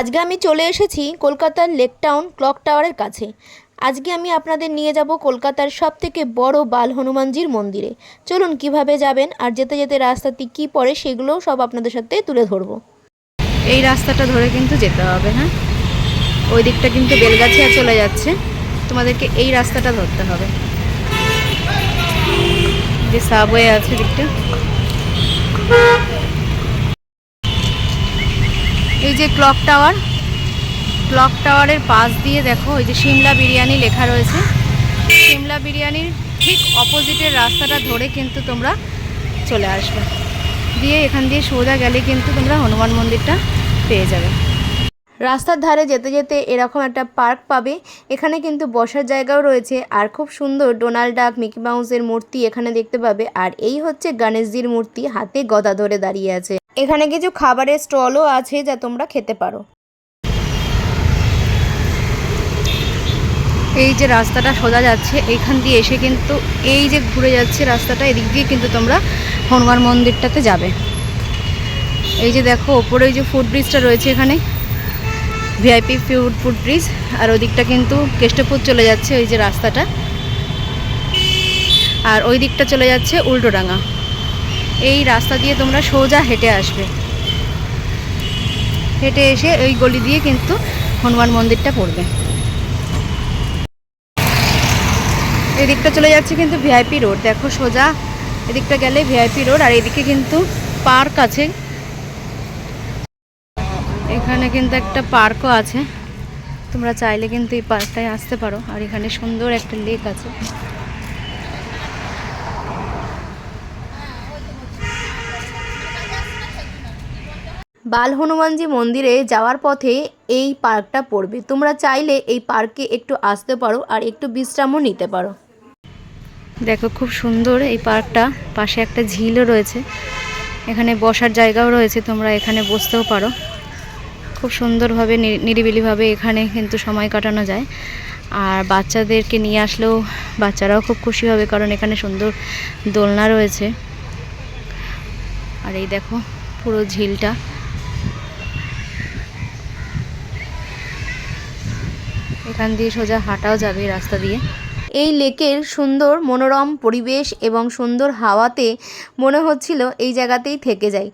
আজকে আমি চলে এসেছি কলকাতার লেক টাউন ক্লক টাওয়ারের কাছে। আজকে আমি আপনাদের নিয়ে যাব কলকাতার সব থেকে বড় বাল হনুমানজির মন্দিরে। চলুন কীভাবে যাবেন আর যেতে যেতে রাস্তাটি কী পড়ে সেগুলোও সব আপনাদের সাথে তুলে ধরবো। এই রাস্তাটা ধরে কিন্তু যেতে হবে হ্যাঁ? ওই দিকটা কিন্তু বেলগাছিয়া চলে যাচ্ছে। তোমাদেরকে এই রাস্তাটা ধরতে হবে। যে সাবওয়ে আছে দিকটা। এই যে ক্লক টাওয়ার ক্লক টাওয়ারের পাশ দিয়ে দেখো ওই যে সিমলা বিরিয়ানি লেখা রয়েছে। সিমলা বিরিয়ানির ঠিক অপোজিটের রাস্তাটা ধরে কিন্তু তোমরা চলে আসবে। দিয়ে এখান দিয়ে সোজা গেলে কিন্তু তোমরা হনুমান মন্দিরটা পেয়ে যাবে। রাস্তার ধারে যেতে যেতে এরকম একটা পার্ক পাবে। এখানে কিন্তু বসার জায়গাও রয়েছে। আর খুব সুন্দর ডোনাল্ড ডাক, মিকি মাউসের মূর্তি এখানে দেখতে পাবে। আর এই হচ্ছে গণেশজির মূর্তি, হাতে গদা ধরে দাঁড়িয়ে আছে। এখানে কিছু খাবারের স্টলও আছে যা তোমরা খেতে পারো। এই যে রাস্তাটা সোজা যাচ্ছে এইখান দিয়ে এসে কিন্তু এই যে ঘুরে যাচ্ছে রাস্তাটা, এদিক দিয়ে কিন্তু তোমরা হনুমান মন্দিরটাতে যাবে। এই যে দেখো, ওপরে ওই যে ফুড ব্রিজটা রয়েছে এখানে ভিআইপি ফুড ফুড ব্রিজ আর ওদিকটা কিন্তু কেষ্টপুর চলে যাচ্ছে ওই যে রাস্তাটা। আর ওই দিকটা চলে যাচ্ছে উল্টোডাঙ্গা। এই রাস্তা দিয়ে তোমরা সোজা হেঁটে আসবে। হেঁটে এসে ওই গলি দিয়ে কিন্তু হনুমান মন্দিরটা পড়বে। এদিকটা চলে যাচ্ছে কিন্তু ভিআইপি রোড। দেখো সোজা এদিকটা গেলে ভিআইপি রোড আর এদিকে কিন্তু পার্ক আছে। এখানে কিন্তু একটা পার্কও আছে। তোমরা চাইলে কিন্তু এই পার্কটায় আসতে পারো। আর এখানে সুন্দর একটা লেক আছে। বাল হনুমানজি মন্দিরে যাওয়ার পথে এই পার্কটা পড়বে। তোমরা চাইলে এই পার্কে একটু আসতে পারো আর একটু বিশ্রামও নিতে পারো। দেখো, খুব সুন্দর এই পার্কটা। পাশে একটা ঝিলও রয়েছে। এখানে বসার জায়গাও রয়েছে, তোমরা এখানে বসতেও পারো। খুব সুন্দরভাবে নিরিবিলিভাবে এখানে কিন্তু সময় কাটানো যায়। আর বাচ্চাদেরকে নিয়ে আসলেও বাচ্চারাও খুব খুশি হবে, কারণ এখানে সুন্দর দোলনা রয়েছে। আর এই দেখো, পুরো ঝিলটা। এখান দিয়ে সোজা হাঁটাও যাবে রাস্তা দিয়ে। এই লেকের সুন্দর মনোরম পরিবেশ এবং সুন্দর হাওয়াতে মনে হচ্ছিল এই জায়গাতেই থেকে যাই।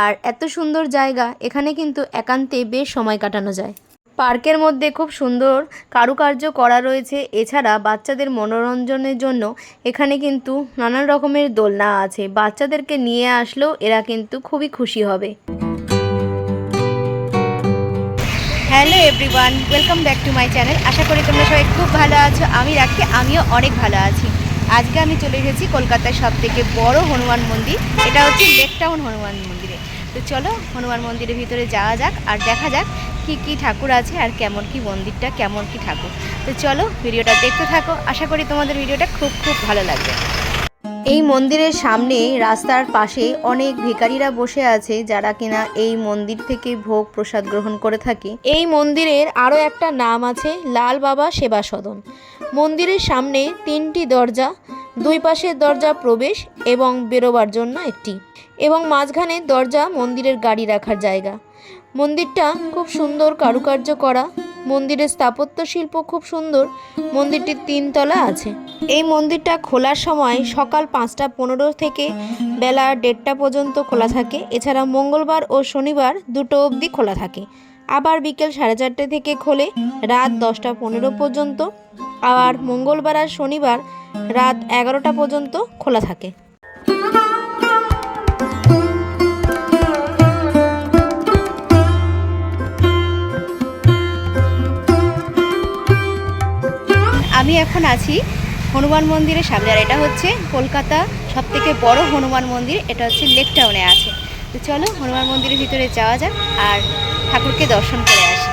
আর এত সুন্দর জায়গা, এখানে কিন্তু একান্তে বেশ সময় কাটানো যায়। পার্কের মধ্যে খুব সুন্দর কারুকার্য করা রয়েছে। এছাড়া বাচ্চাদের মনোরঞ্জনের জন্য এখানে কিন্তু নানান রকমের দোলনা আছে। বাচ্চাদেরকে নিয়ে আসলেও এরা কিন্তু খুবই খুশি হবে। Hello everyone, welcome back to my channel. আশা করি তোমরা সবাই খুব ভালো আছো, আমি রাখি, আমিও অনেক ভালো আছি। আজকে আমি চলে এসেছি কলকাতার সব থেকে বড় হনুমান মন্দির, এটা হচ্ছে লেক টাউন হনুমান মন্দিরে। তো চলো হনুমান মন্দিরের ভিতরে যাওয়া যাক আর দেখা যাক কি কি ঠাকুর আছে আর কেমন কি মন্দিরটা, কেমন কি ঠাকুর। তো চলো ভিডিওটা দেখতে থাকো, আশা করি তোমাদের ভিডিওটা খুব খুব ভালো লাগবে। এই মন্দিরের সামনে রাস্তার পাশে অনেক ভিখারিরা বসে আছে যারা কিনা এই মন্দির থেকে ভোগ প্রসাদ গ্রহণ করে থাকে। এই মন্দিরের আরও একটা নাম আছে লাল বাবা সেবা সদন। মন্দিরের সামনে তিনটি দরজা, দুই পাশের দরজা প্রবেশ এবং বেরোবার জন্য একটি এবং মাঝখানে দরজা মন্দিরের গাড়ি রাখার জায়গা। মন্দিরটা খুব সুন্দর কারুকার্য করা মন্দিরের স্থাপত্য শিল্প খুব সুন্দর। মন্দিরটির তিনতলা আছে। এই মন্দিরটা খোলার সময় সকাল পাঁচটা পনেরো থেকে বেলা দেড়টা পর্যন্ত খোলা থাকে। এছাড়া মঙ্গলবার ও শনিবার দুটো অবধি খোলা থাকে। আবার বিকেল সাড়ে চারটে থেকে খোলে রাত দশটা পনেরো পর্যন্ত। আবার মঙ্গলবার আর শনিবার রাত এগারোটা পর্যন্ত খোলা থাকে। এখন আছি হনুমান মন্দিরের সামনে, আর এটা হচ্ছে কলকাতা সব থেকে বড় হনুমান মন্দির, এটা হচ্ছে লেক টাউনে আছে। তো চলো হনুমান মন্দিরের ভিতরে যাওয়া যাক আর ঠাকুরকে দর্শন করে আসি।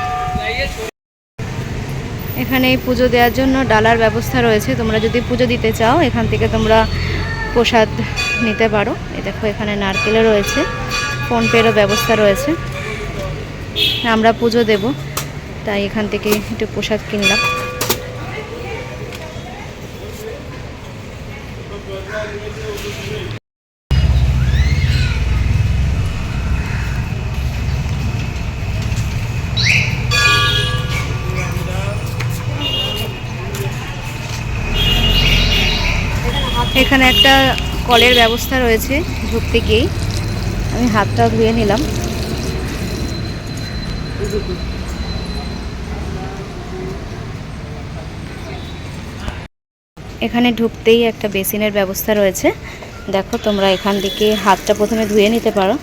এখানে পুজো দেওয়ার জন্য ডালার ব্যবস্থা রয়েছে, তোমরা যদি পুজো দিতে চাও, এখান থেকে তোমরা প্রসাদ নিতে পারো। এ দেখো, এখানে নারকেলও রয়েছে ফোনপেরও ব্যবস্থা রয়েছে। আমরা পুজো দেব, তাই এখান থেকে একটু প্রসাদ কিনলাম। এখানে একটা কলের ব্যবস্থা রয়েছে, ঢুকতে গিয়েই। আমি হাতটা ধুয়ে নিলাম। এখানে ঢুকতেই একটা বেসিনের ব্যবস্থা রয়েছে। দেখো তোমরা এখান থেকে হাতটা প্রথমে ধুয়ে নিতে পারো।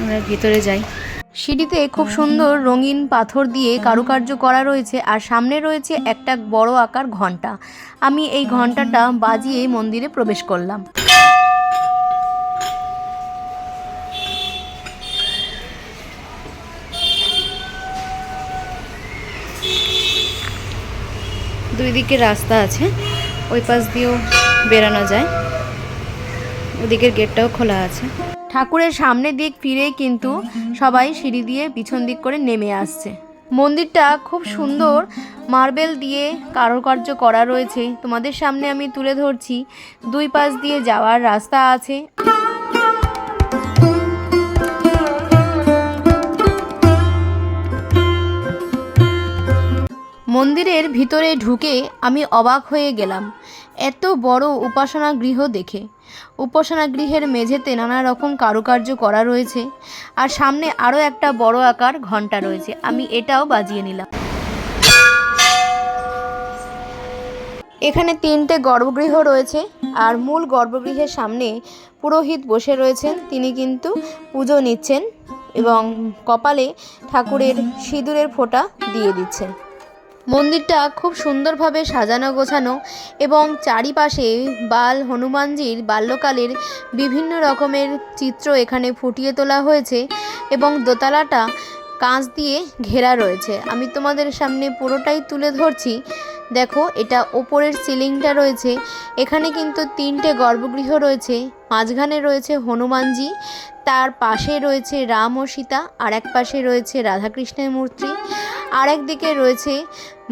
আমরা ভিতরে যাই। সিঁড়িতে খুব সুন্দর রঙিন পাথর দিয়ে কারুকার্য করা রয়েছে আর সামনে রয়েছে একটা বড় আকার ঘণ্টা। আমি এই ঘন্টাটা বাজিয়ে মন্দিরে প্রবেশ করলাম। দুই দিকে রাস্তা আছে ওই পাশ দিয়েও বেরানো যায় ওদিকের গেটটাও খোলা আছে। ঠাকুরের সামনে দিক ফিরেই কিন্তু সবাই সিঁড়ি দিয়ে পিছন দিক করে নেমে আসছে। মন্দিরটা খুব সুন্দর, মার্বেল দিয়ে কারুকার্য করা রয়েছে। তোমাদের সামনে আমি তুলে ধরছি, দুই পাশ দিয়ে যাওয়ার রাস্তা আছে। মন্দিরের ভিতরে ঢুকে আমি অবাক হয়ে গেলাম। এত বড় উপাসনা গৃহ দেখে। উপাসনা গৃহের মেঝেতে নানা রকম কারুকার্য করা রয়েছে আর সামনে আরও একটা বড় আকার ঘণ্টা রয়েছে। আমি এটাও বাজিয়ে নিলাম। এখানে তিনটে গর্ভগৃহ রয়েছে আর মূল গর্ভগৃহের সামনে পুরোহিত বসে রয়েছেন। তিনি কিন্তু পুজো নিচ্ছেন এবং কপালে ঠাকুরের সিঁদুরের ফোঁটা দিয়ে দিচ্ছেন। মন্দিরটা খুব সুন্দরভাবে সাজানো, গোছানো এবং চারিপাশে বাল হনুমানজির বাল্যকালের বিভিন্ন রকমের চিত্র এখানে ফুটিয়ে তোলা হয়েছে এবং দোতলাটা কাঁচ দিয়ে ঘেরা রয়েছে। আমি তোমাদের সামনে পুরোটাই তুলে ধরছি। দেখো, এটা ওপরের সিলিংটা রয়েছে। এখানে কিন্তু তিনটে গর্ভগৃহ রয়েছে। মাঝখানে রয়েছে হনুমানজি, তার পাশে রয়েছে রাম ও সীতা, আর এক পাশে রয়েছে রাধাকৃষ্ণের মূর্তি। আর একদিকে রয়েছে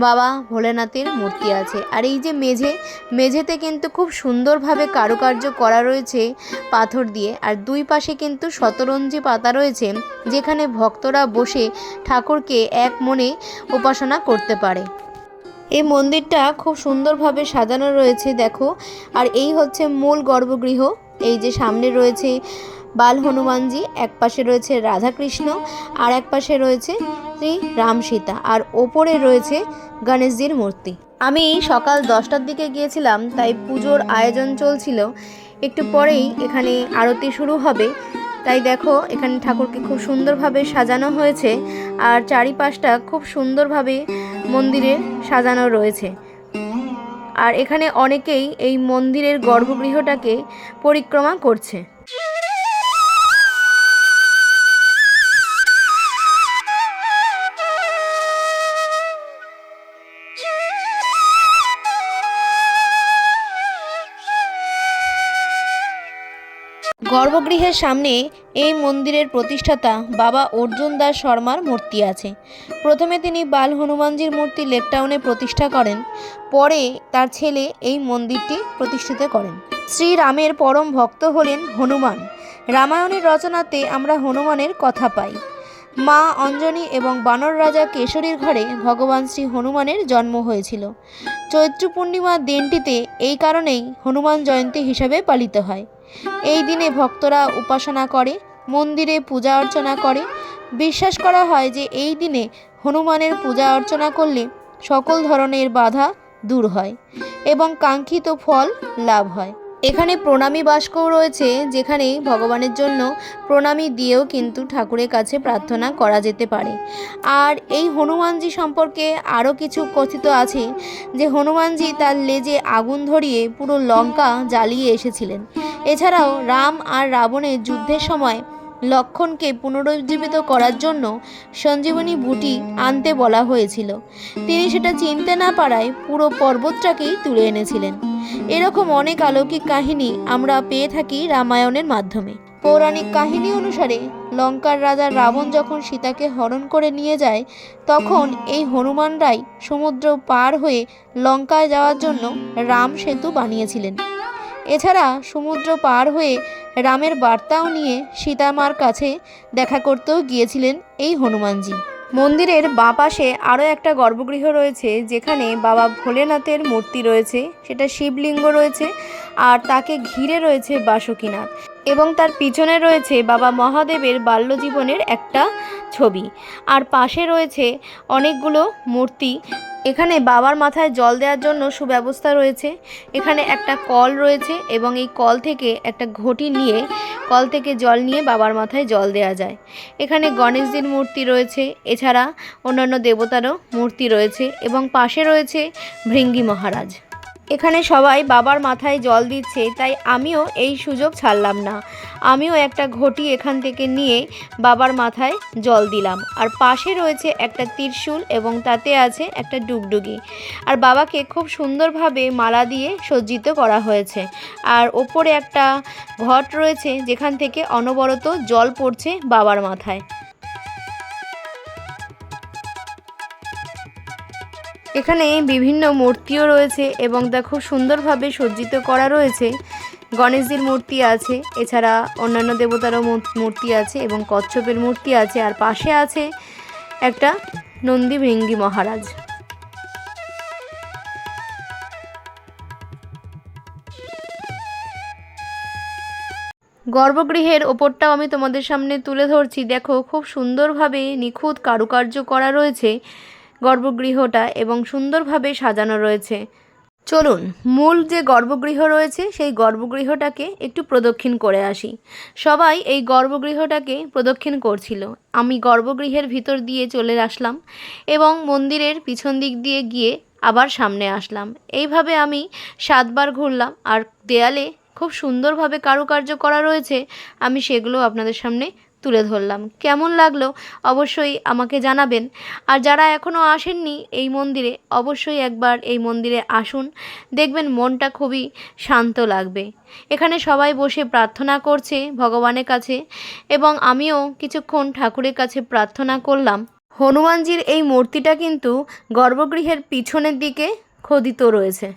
বাবা ভোলেনাথের মূর্তি আছে। আর এই যে মেঝে, মেঝেতে কিন্তু খুব সুন্দরভাবে কারুকার্য করা রয়েছে পাথর দিয়ে। আর দুই পাশে কিন্তু শতরঞ্জি পাতা রয়েছে, যেখানে ভক্তরা বসে ঠাকুরকে এক মনে উপাসনা করতে পারে। এই মন্দিরটা খুব সুন্দরভাবে সাজানো রয়েছে, দেখো। আর এই হচ্ছে মূল গর্ভগৃহ। এই যে সামনে রয়েছে বাল হনুমানজি এক পাশে রয়েছে রাধাকৃষ্ণ, আর এক পাশে রয়েছে শ্রী রাম সীতা, আর ওপরে রয়েছে গণেশজির মূর্তি। আমি সকাল দশটার দিকে গিয়েছিলাম, তাই পুজোর আয়োজন চলছিল। একটু পরেই এখানে আরতি শুরু হবে। তাই দেখো, এখানে ঠাকুরকে খুব সুন্দরভাবে সাজানো হয়েছে, আর চারিপাশটা খুব সুন্দরভাবে মন্দিরে সাজানো রয়েছে। আর এখানে অনেকেই এই মন্দিরের গর্ভগৃহটাকে পরিক্রমা করছে। গর্ভগৃহের সামনে এই মন্দিরের প্রতিষ্ঠাতা বাবা অর্জুন দাস শর্মার মূর্তি আছে। প্রথমে তিনি বাল হনুমানজির মূর্তি লেকটাউনে প্রতিষ্ঠা করেন, পরে তার ছেলে এই মন্দিরটি প্রতিষ্ঠিত করেন। শ্রীরামের পরম ভক্ত হলেন হনুমান। রামায়ণের রচনাতে আমরা হনুমানের কথা পাই। মা অঞ্জনী এবং বানর রাজা কেশরীর ঘরে ভগবান শ্রী হনুমানের জন্ম হয়েছিল। চৈত্র পূর্ণিমার দিনটিতে এই কারণেই হনুমান জয়ন্তী হিসাবে পালিত হয়। এই দিনে ভক্তরা উপাসনা করে, মন্দিরে পূজা অর্চনা করে। বিশ্বাস করা হয় যে এই দিনে হনুমানের পূজা অর্চনা করলে সকল ধরনের বাধা দূর হয় এবং কাঙ্ক্ষিত ফল লাভ হয়। এখানে প্রণামী বাস্কও রয়েছে, যেখানে ভগবানের জন্য প্রণামী দিয়েও কিন্তু ঠাকুরের কাছে প্রার্থনা করা যেতে পারে। আর এই হনুমানজি সম্পর্কে আরও কিছু কথিত আছে, যে হনুমানজি তার লেজে আগুন ধরিয়ে পুরো লঙ্কা জ্বালিয়ে এসেছিলেন। এছাড়াও রাম আর রাবণের যুদ্ধের সময় লক্ষণকে পুনরুজ্জীবিত করার জন্য সঞ্জীবনী বুটি আনতে বলা হয়েছিল। তিনি সেটা চিনতে না পারায় পুরো পর্বতটাকেই তুলে এনেছিলেন। এরকম অনেক অলৌকিক কাহিনী আমরা পেয়ে থাকি রামায়ণের মাধ্যমে। পৌরাণিক কাহিনী অনুসারে লঙ্কার রাজা রাবণ যখন সীতাকে হরণ করে নিয়ে যায়, তখন এই হনুমানরাই সমুদ্র পার হয়ে লঙ্কায় যাওয়ার জন্য রাম সেতু বানিয়েছিলেন। এছাড়া সমুদ্র পার হয়ে রামের বার্তাও নিয়ে সীতামার কাছে দেখা করতেও গিয়েছিলেন এই হনুমানজি। মন্দিরের বাঁ পাশে আরও একটা গর্ভগৃহ রয়েছে, যেখানে বাবা ভোলেনাথের মূর্তি রয়েছে, সেটা শিবলিঙ্গ রয়েছে, আর তাকে ঘিরে রয়েছে বাসুকীনাথ। এবং তার পিছনে রয়েছে বাবা মহাদেবের বাল্যজীবনের একটা ছবি। আর পাশে রয়েছে অনেকগুলো মূর্তি। এখানে বাবার মাথায় জল দেওয়ার জন্য সুব্যবস্থা রয়েছে। এখানে একটা কল রয়েছে এবং এই কল থেকে একটা ঘটি নিয়ে, কল থেকে জল নিয়ে বাবার মাথায় জল দেওয়া যায়। এখানে গণেশজির মূর্তি রয়েছে। এছাড়া অন্যান্য দেবতারও মূর্তি রয়েছে এবং পাশে রয়েছে ভৃঙ্গি মহারাজ। এখানে সবাই বাবার মাথায় জল দিচ্ছে, তাই আমিও এই সুযোগ ছাড়লাম না। আমিও একটা ঘটি এখান থেকে নিয়ে বাবার মাথায় জল দিলাম। আর পাশে রয়েছে একটা ত্রিশূল এবং তাতে আছে একটা ডুগডুগি। আর বাবাকে খুব সুন্দরভাবে মালা দিয়ে সজ্জিত করা হয়েছে। আর ওপরে একটা ঘট রয়েছে, যেখান থেকে অনবরত জল পড়ছে বাবার মাথায়। এখানে বিভিন্ন মূর্তিও রয়েছে এবং তা খুব সুন্দরভাবে সজ্জিত করা রয়েছে। গণেশজির মূর্তি আছে, এছাড়া অন্যান্য দেবতারও মূর- মূর্তি আছে এবং কচ্ছপের মূর্তি আছে, আর পাশে আছে একটা নন্দী ভৃঙ্গি মহারাজ। গর্ভগৃহের ওপরটাও আমি তোমাদের সামনে তুলে ধরছি। দেখো, খুব সুন্দরভাবে নিখুঁত কারুকার্য করা রয়েছে। গর্ভগৃহটা এবং সুন্দরভাবে সাজানো রয়েছে। চলুন, মূল যে গর্ভগৃহ রয়েছে, সেই গর্ভগৃহটাকে একটু প্রদক্ষিণ করে আসি। সবাই এই গর্ভগৃহটাকে প্রদক্ষিণ করছিল। আমি গর্ভগৃহের ভিতর দিয়ে চলে আসলাম এবং মন্দিরের পিছন দিক দিয়ে গিয়ে আবার সামনে আসলাম। এইভাবে আমি সাতবার ঘুরলাম আর দেয়ালে খুব সুন্দরভাবে কারুকার্য করা রয়েছে, আমি সেগুলো আপনাদের সামনে তুলে ধরলাম। কেমন লাগল অবশ্যই আমাকে জানাবেন। আর যারা এখনও আসেননি এই মন্দিরে, অবশ্যই একবার এই মন্দিরে আসুন। দেখবেন মনটা খুবই শান্ত লাগবে। এখানে সবাই বসে প্রার্থনা করছে ভগবানের কাছে এবং আমিও কিছুক্ষণ ঠাকুরের কাছে প্রার্থনা করলাম। হনুমানজির এই মূর্তিটা কিন্তু গর্ভগৃহের পিছনের দিকে খোদিত রয়েছে।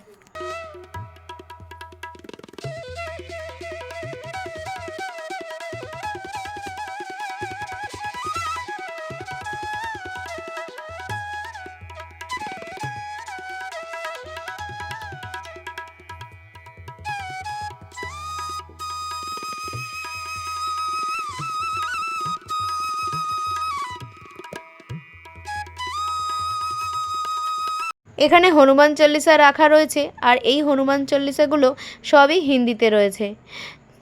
এখানে হনুমান চল্লিশা রাখা রয়েছে আর এই হনুমান চল্লিশাগুলো সবই হিন্দিতে রয়েছে।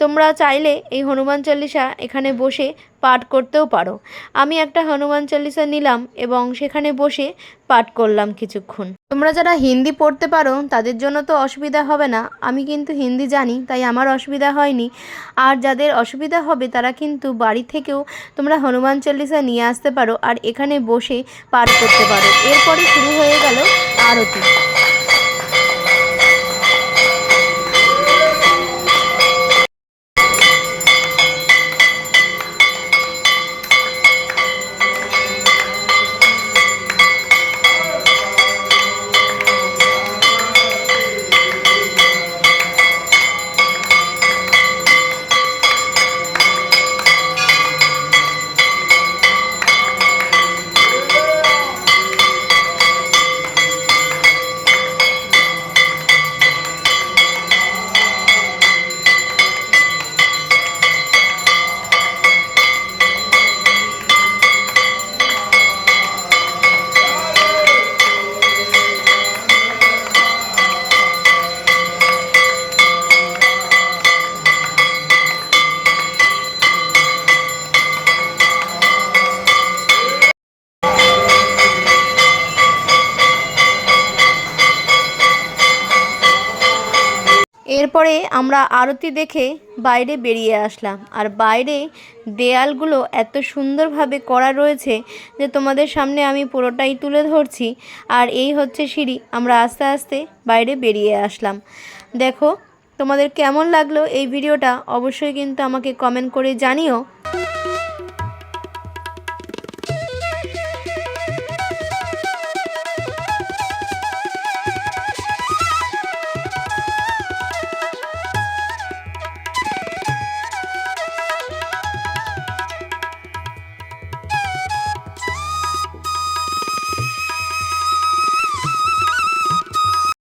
তোমরা চাইলে এই হনুমান চল্লিশা এখানে বসে পাঠ করতেও পারো। আমি একটা হনুমান চল্লিশা নিলাম এবং সেখানে বসে পাঠ করলাম কিছুক্ষণ। তোমরা যারা হিন্দি পড়তে পারো, তাদের জন্য তো অসুবিধা হবে না। আমি কিন্তু হিন্দি জানি, তাই আমার অসুবিধা হয়নি। আর যাদের অসুবিধা হবে, তারা কিন্তু বাড়ি থেকেও তোমরা হনুমান চল্লিশা নিয়ে আসতে পারো আর এখানে বসে পাঠ করতে পারো। এরপরে শুরু হয়ে গেল আরতি। এরপরে আমরা আরতি দেখে বাইরে বেরিয়ে আসলাম। আর বাইরে দেয়ালগুলো এত সুন্দরভাবে করা রয়েছে যে তোমাদের সামনে আমি পুরোটাই তুলে ধরছি। আর এই হচ্ছে সিঁড়ি, আমরা আস্তে আস্তে বাইরে বেরিয়ে আসলাম। দেখো, তোমাদের কেমন লাগল এই ভিডিওটা? অবশ্যই কিন্তু আমাকে কমেন্ট করে জানিও।